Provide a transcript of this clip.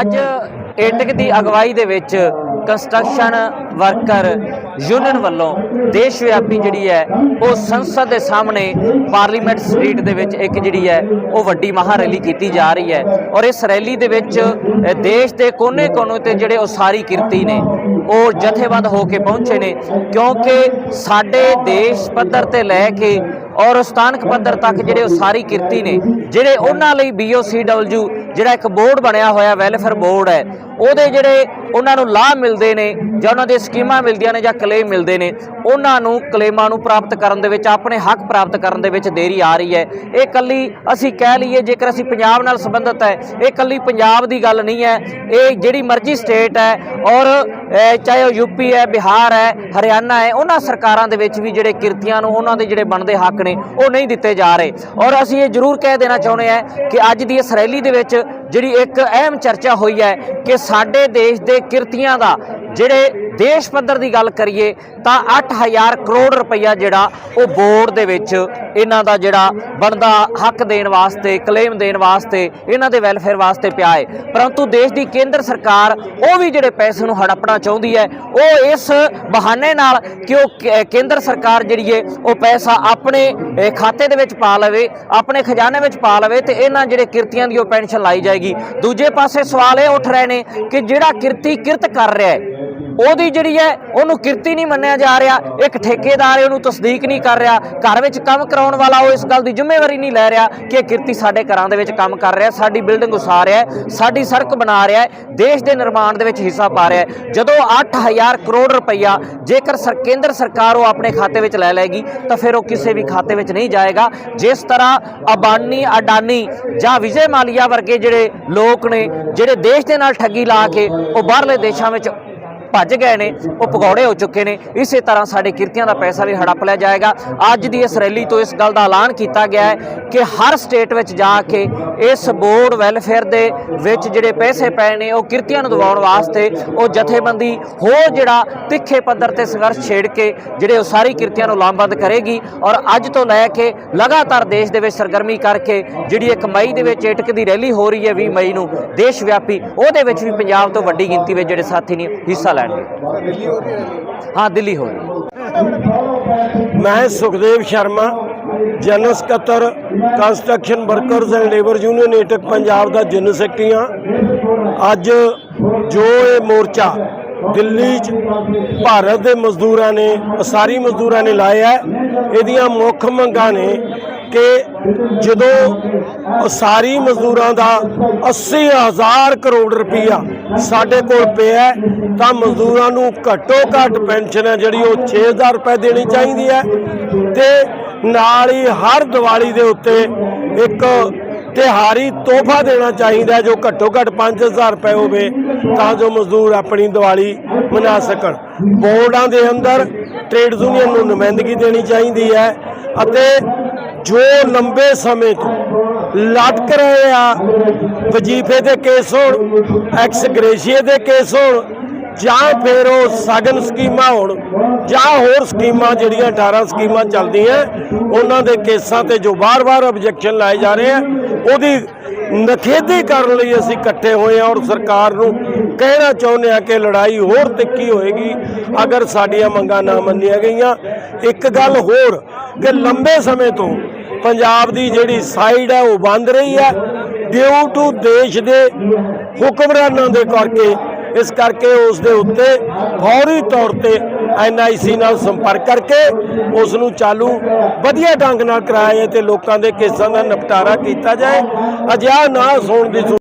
ਅੱਜ ਏਟਕ ਦੀ ਅਗਵਾਈ ਦੇ ਵਿੱਚ ਕੰਸਟਰਕਸ਼ਨ ਵਰਕਰ ਯੂਨੀਅਨ ਵੱਲੋਂ ਦੇਸ਼ ਵਿਆਪੀ ਜਿਹੜੀ ਹੈ ਉਹ ਸੰਸਦ ਦੇ ਸਾਹਮਣੇ ਪਾਰਲੀਮੈਂਟ ਸਟਰੀਟ ਦੇ ਵਿੱਚ ਇੱਕ ਜਿਹੜੀ ਹੈ ਉਹ ਵੱਡੀ ਮਹਾ ਰੈਲੀ ਕੀਤੀ ਜਾ ਰਹੀ ਹੈ ਔਰ ਇਸ ਰੈਲੀ ਦੇ ਵਿੱਚ ਦੇਸ਼ ਦੇ ਕੋਨੇ-ਕੋਨੇ ਤੇ ਜਿਹੜੇ ਉਸਾਰੀ ਕਿਰਤੀ ਨੇ, ਉਹ ਜਥੇਬੰਦ ਹੋ ਕੇ ਪਹੁੰਚੇ ਨੇ ਕਿਉਂਕਿ ਸਾਡੇ ਦੇਸ਼ ਪੱਧਰ ਤੇ ਲੈ ਕੇ ਔਰ ਸਥਾਨਕ ਪੱਧਰ ਤੱਕ ਜਿਹੜੇ ਉਸਾਰੀ ਕਿਰਤੀ ਨੇ, ਜਿਹੜੇ ਉਹਨਾਂ ਲਈ BOCW ਜਿਹੜਾ ਇੱਕ ਬੋਰਡ ਬਣਿਆ ਹੋਇਆ ਵੈਲਫੇਅਰ ਬੋਰਡ ਹੈ, ਉਹਦੇ ਜਿਹੜੇ ਉਹਨਾਂ ਨੂੰ ਲਾਭ ਮਿਲਦੇ ਨੇ ਜਾਂ ਉਹਨਾਂ ਦੇ ਸਕੀਮਾਂ ਮਿਲਦੀਆਂ ਨੇ ਜਾਂ ਕਲੇਮ ਮਿਲਦੇ ਨੇ, ਉਹਨਾਂ ਨੂੰ ਕਲੇਮਾਂ ਨੂੰ ਪ੍ਰਾਪਤ ਕਰਨ ਦੇ ਵਿੱਚ, ਆਪਣੇ ਹੱਕ ਪ੍ਰਾਪਤ ਕਰਨ ਦੇ ਵਿੱਚ ਦੇਰੀ ਆ ਰਹੀ ਹੈ। ਇਹ ਕੱਲੀ ਅਸੀਂ ਕਹਿ ਲਈਏ, ਜੇਕਰ ਅਸੀਂ ਪੰਜਾਬ ਨਾਲ ਸੰਬੰਧਿਤ ਹੈ, ਇਹ ਕੱਲੀ ਪੰਜਾਬ ਦੀ ਗੱਲ ਨਹੀਂ ਹੈ। ਇਹ ਜਿਹੜੀ ਮਰਜ਼ੀ ਸਟੇਟ ਹੈ ਔਰ ਚਾਹੇ ਉਹ ਯੂਪੀ ਹੈ, ਬਿਹਾਰ ਹੈ, ਹਰਿਆਣਾ ਹੈ, ਉਹਨਾਂ ਸਰਕਾਰਾਂ ਦੇ ਵਿੱਚ ਵੀ ਜਿਹੜੇ ਕਿਰਤੀਆਂ ਨੂੰ, ਉਹਨਾਂ ਦੇ ਜਿਹੜੇ ਬਣਦੇ ਹੱਕ ਨੇ, ਉਹ ਨਹੀਂ ਦਿੱਤੇ ਜਾ ਰਹੇ। ਔਰ ਅਸੀਂ ਇਹ ਜ਼ਰੂਰ ਕਹਿ ਦੇਣਾ ਚਾਹੁੰਦੇ ਹਾਂ ਕਿ ਅੱਜ ਦੀ ਇਸ ਰੈਲੀ ਦੇ ਵਿੱਚ ਜਿਹੜੀ ਇੱਕ ਅਹਿਮ ਚਰਚਾ ਹੋਈ ਹੈ ਕਿ ਸਾਡੇ ਦੇਸ਼ ਦੇ ਕਿਰਤੀਆਂ ਦਾ ਜਿਹੜੇ ਦੇਸ਼ ਪੱਧਰ ਦੀ ਗੱਲ ਕਰੀਏ ਤਾਂ 8000 ਕਰੋੜ ਰੁਪਈਆ ਜਿਹੜਾ ਉਹ ਬੋਰਡ ਦੇ ਵਿੱਚ ਇਹਨਾਂ ਦਾ ਜਿਹੜਾ ਬਣਦਾ ਹੱਕ ਦੇਣ ਵਾਸਤੇ ਕਲੇਮ ਦੇਣ ਵਾਸਤੇ, ਇਹਨਾਂ ਦੇ ਵੈਲਫੇਅਰ ਵਾਸਤੇ ਪਿਆ ਹੈ। ਪਰੰਤੂ ਦੇਸ਼ ਦੀ ਕੇਂਦਰ ਸਰਕਾਰ ਉਹ ਵੀ ਜਿਹੜੇ ਪੈਸੇ ਨੂੰ ਹੜੱਪਣਾ ਚਾਹੁੰਦੀ ਹੈ, ਉਹ ਇਸ ਬਹਾਨੇ ਨਾਲ ਕਿ ਉਹ ਕੇਂਦਰ ਸਰਕਾਰ ਜਿਹੜੀ ਹੈ ਉਹ ਪੈਸਾ ਆਪਣੇ ਖਾਤੇ ਦੇ ਵਿੱਚ ਪਾ ਲਵੇ, ਆਪਣੇ ਖਜ਼ਾਨੇ ਵਿੱਚ ਪਾ ਲਵੇ ਤੇ ਇਹਨਾਂ ਜਿਹੜੇ ਕਿਰਤੀਆਂ ਦੀ ਉਹ ਪੈਨਸ਼ਨ ਲਾਈ ਜਾਏਗੀ। ਦੂਜੇ ਪਾਸੇ ਸਵਾਲ ਇਹ ਉੱਠ ਰਹੇ ਨੇ ਕਿ ਜਿਹੜਾ ਕਿਰਤੀ ਕਿਰਤ ਕਰ ਰਿਹਾ ਹੈ ਉਹਦੀ ਜਿਹੜੀ ਹੈ, ਉਹਨੂੰ ਕਿਰਤੀ ਨਹੀਂ ਮੰਨਿਆ ਜਾ ਰਿਹਾ। ਇੱਕ ਠੇਕੇਦਾਰ ਹੈ, ਉਹਨੂੰ ਤਸਦੀਕ ਨਹੀਂ ਕਰ ਰਿਹਾ। ਘਰ ਵਿੱਚ ਕੰਮ ਕਰਾਉਣ ਵਾਲਾ ਉਹ ਇਸ ਗੱਲ ਦੀ ਜ਼ਿੰਮੇਵਾਰੀ ਨਹੀਂ ਲੈ ਰਿਹਾ ਕਿ ਇਹ ਕਿਰਤੀ ਸਾਡੇ ਘਰਾਂ ਦੇ ਵਿੱਚ ਕੰਮ ਕਰ ਰਿਹਾ ਸਾਡੀ ਬਿਲਡਿੰਗ ਉਸਾਰ ਰਿਹਾ ਸਾਡੀ ਸੜਕ ਬਣਾ ਰਿਹਾ ਦੇਸ਼ ਦੇ ਨਿਰਮਾਣ ਦੇ ਵਿੱਚ ਹਿੱਸਾ ਪਾ ਰਿਹਾ ਹੈ। ਜਦੋਂ 8000 ਕਰੋੜ ਰੁਪਈਆ, ਜੇਕਰ ਸਰ, ਕੇਂਦਰ ਸਰਕਾਰ ਉਹ ਆਪਣੇ ਖਾਤੇ ਵਿੱਚ ਲੈ ਲਏਗੀ, ਤਾਂ ਫਿਰ ਉਹ ਕਿਸੇ ਵੀ ਖਾਤੇ ਵਿੱਚ ਨਹੀਂ ਜਾਏਗਾ। ਜਿਸ ਤਰ੍ਹਾਂ ਅਬਾਨੀ, ਅਡਾਨੀ ਜਾਂ ਵਿਜੇ ਮਾਲੀਆ ਵਰਗੇ ਜਿਹੜੇ ਲੋਕ ਨੇ, ਜਿਹੜੇ ਦੇਸ਼ ਦੇ ਨਾਲ ਠੱਗੀ ਲਾ ਕੇ ਉਹ ਬਾਹਰਲੇ ਦੇਸ਼ਾਂ ਵਿੱਚ ਭੱਜ ਗਏ ਨੇ, ਉਹ ਪਕੌੜੇ ਹੋ ਚੁੱਕੇ ਨੇ। ਇਸੇ ਤਰ੍ਹਾਂ ਸਾਡੇ ਕਿਰਤੀਆਂ ਦਾ ਪੈਸਾ ਵੀ ਹੜੱਪ ਲਿਆ ਜਾਏਗਾ। ਅੱਜ ਦੀ ਇਸ ਰੈਲੀ ਤੋਂ ਇਸ ਗੱਲ ਦਾ ਐਲਾਨ ਕੀਤਾ ਗਿਆ ਹੈ ਕਿ ਹਰ ਸਟੇਟ ਵਿੱਚ ਜਾ ਕੇ ਇਸ ਬੋਰਡ ਵੈਲਫੇਅਰ ਦੇ ਵਿੱਚ ਜਿਹੜੇ ਪੈਸੇ ਪਏ ਨੇ, ਉਹ ਕਿਰਤੀਆਂ ਨੂੰ ਦਿਵਾਉਣ ਵਾਸਤੇ ਉਹ ਜਥੇਬੰਦੀ ਹੋਰ ਜਿਹੜਾ ਤਿੱਖੇ ਪੱਧਰ ਤੇ ਸੰਘਰਸ਼ ਛੇੜ ਕੇ ਜਿਹੜੇ ਉਹ ਸਾਰੀ ਕਿਰਤੀਆਂ ਨੂੰ ਲਾਮਬੰਦ ਕਰੇਗੀ ਔਰ ਅੱਜ ਤੋਂ ਲੈ ਕੇ ਲਗਾਤਾਰ ਦੇਸ਼ ਦੇ ਵਿੱਚ ਸਰਗਰਮੀ ਕਰਕੇ ਜਿਹੜੀ ਇੱਕ ਮਈ ਦੇ ਵਿੱਚ ਏਟਕ ਦੀ ਰੈਲੀ ਹੋ ਰਹੀ ਹੈ 20 ਮਈ ਨੂੰ ਦੇਸ਼ ਵਿਆਪੀ ਉਹਦੇ ਵਿੱਚ ਵੀ ਪੰਜਾਬ ਤੋਂ ਵੱਡੀ ਗਿਣਤੀ ਵਿੱਚ ਜਿਹੜੇ ਸਾਥੀ ਨੇ ਹਿੱਸਾ ਲੈ ਲੈਣਗੇ ਹਾਂ ਦਿੱਲੀ? ਹੋ ਰਹੀ ਹੈ। ਮੈਂ ਸੁਖਦੇਵ ਸ਼ਰਮਾ ਜਨਰਲ ਸਕੱਤਰ construction workers and labour union AITUC Punjab the general secretary ਹਾਂ ਅੱਜ ਜੋ ਇਹ ਮੋਰਚਾ ਦਿੱਲੀ 'ਚ ਭਾਰਤ ਦੇ ਮਜ਼ਦੂਰਾਂ ਨੇ ਅਸਾਰੀ ਮਜ਼ਦੂਰਾਂ ਨੇ ਲਾਇਆ ਹੈ ਇਹਦੀਆਂ ਮੁੱਖ ਮੰਗਾਂ ਨੇ ਕਿ ਜਦੋਂ ਅਸਾਰੀ ਮਜ਼ਦੂਰਾਂ ਦਾ 80000 ਕਰੋੜ ਰੁਪਈਆ ਸਾਡੇ ਕੋਲ ਪਿਆ ਤਾਂ ਮਜ਼ਦੂਰਾਂ ਨੂੰ ਘੱਟੋ ਘੱਟ ਪੈਨਸ਼ਨ ਹੈ ਜਿਹੜੀ ਉਹ 6000 ਰੁਪਏ ਦੇਣੀ ਚਾਹੀਦੀ ਹੈ ਤੇ ਨਾਲ ਹੀ ਹਰ ਦੀਵਾਲੀ ਦੇ ਉੱਤੇ ਇੱਕ ਤਿਹਾਰੀ ਤੋਹਫਾ ਦੇਣਾ ਚਾਹੀਦਾ ਜੋ ਘੱਟੋ ਘੱਟ 5000 ਰੁਪਏ ਹੋਵੇ, ਤਾਂ ਜੋ ਮਜ਼ਦੂਰ ਆਪਣੀ ਦੀਵਾਲੀ ਮਨਾ ਸਕਣ। ਬੋਰਡਾਂ ਦੇ ਅੰਦਰ ਟ੍ਰੇਡ ਯੂਨੀਅਨ ਨੂੰ ਨੁਮਾਇੰਦਗੀ ਦੇਣੀ ਚਾਹੀਦੀ ਹੈ ਅਤੇ ਜੋ ਲੰਬੇ ਸਮੇਂ ਤੋਂ ਲਟਕ ਰਹੇ ਆ, ਵਜੀਫੇ ਦੇ ਕੇਸ ਹੋਣ ਐਕਸ ਗ੍ਰੇਸ਼ੀਏ ਦੇ ਕੇਸ ਹੋਣ ਜਾਂ ਫਿਰ ਉਹ ਸਗਨ ਸਕੀਮਾਂ ਹੋਣ, ਜਾਂ ਹੋਰ ਸਕੀਮਾਂ ਜਿਹੜੀਆਂ 18 ਸਕੀਮਾਂ ਚੱਲਦੀਆਂ, ਉਹਨਾਂ ਦੇ ਕੇਸਾਂ ਤੇ ਜੋ ਵਾਰ-ਵਾਰ ਆਬਜੈਕਸ਼ਨ ਲਾਏ ਜਾ ਰਹੇ ਆ, ਉਹਦੀ ਨਖੇਦੀ ਕਰਨ ਲਈ ਅਸੀਂ ਇਕੱਠੇ ਹੋਏ ਹਾਂ ਔਰ ਸਰਕਾਰ ਨੂੰ ਕਹਿਣਾ ਚਾਹੁੰਦੇ ਆ ਕਿ ਲੜਾਈ ਹੋਰ ਤਿੱਖੀ ਹੋਏਗੀ। ਅਗਰ ਸਾਡੀਆਂ ਮੰਗਾਂ ਨਾ ਮੰਨੀਆਂ ਗਈਆਂ, ਇੱਕ ਗੱਲ ਹੋਰ ਕਿ ਲੰਬੇ ਸਮੇਂ ਤੋਂ ਪੰਜਾਬ ਦੀ ਜਿਹੜੀ ਸਾਈਡ ਹੈ ਉਹ ਬੰਦ ਰਹੀ ਹੈ ਡਿਊ ਟੂ ਦੇਸ਼ ਦੇ ਹੁਕਮਰਾਨਾਂ ਦੇ ਕਰਕੇ ਇਸ ਕਰਕੇ ਉਸ ਦੇ ਉੱਤੇ ਫੌਰੀ ਤੌਰ ਤੇ ਐਨਆਈਸੀ ਨਾਲ ਸੰਪਰਕ ਕਰਕੇ ਉਸ ਨੂੰ ਚਾਲੂ ਵਧੀਆ ਢੰਗ ਨਾਲ ਕਰਾਇਆ ਜਾਏ ਤੇ ਲੋਕਾਂ ਦੇ ਕੇਸਾਂ ਦਾ ਨਿਪਟਾਰਾ ਕੀਤਾ ਜਾਏ। ਅਜਿਹਾ ਨਾ ਹੋਣ ਦੀ ਸੂ-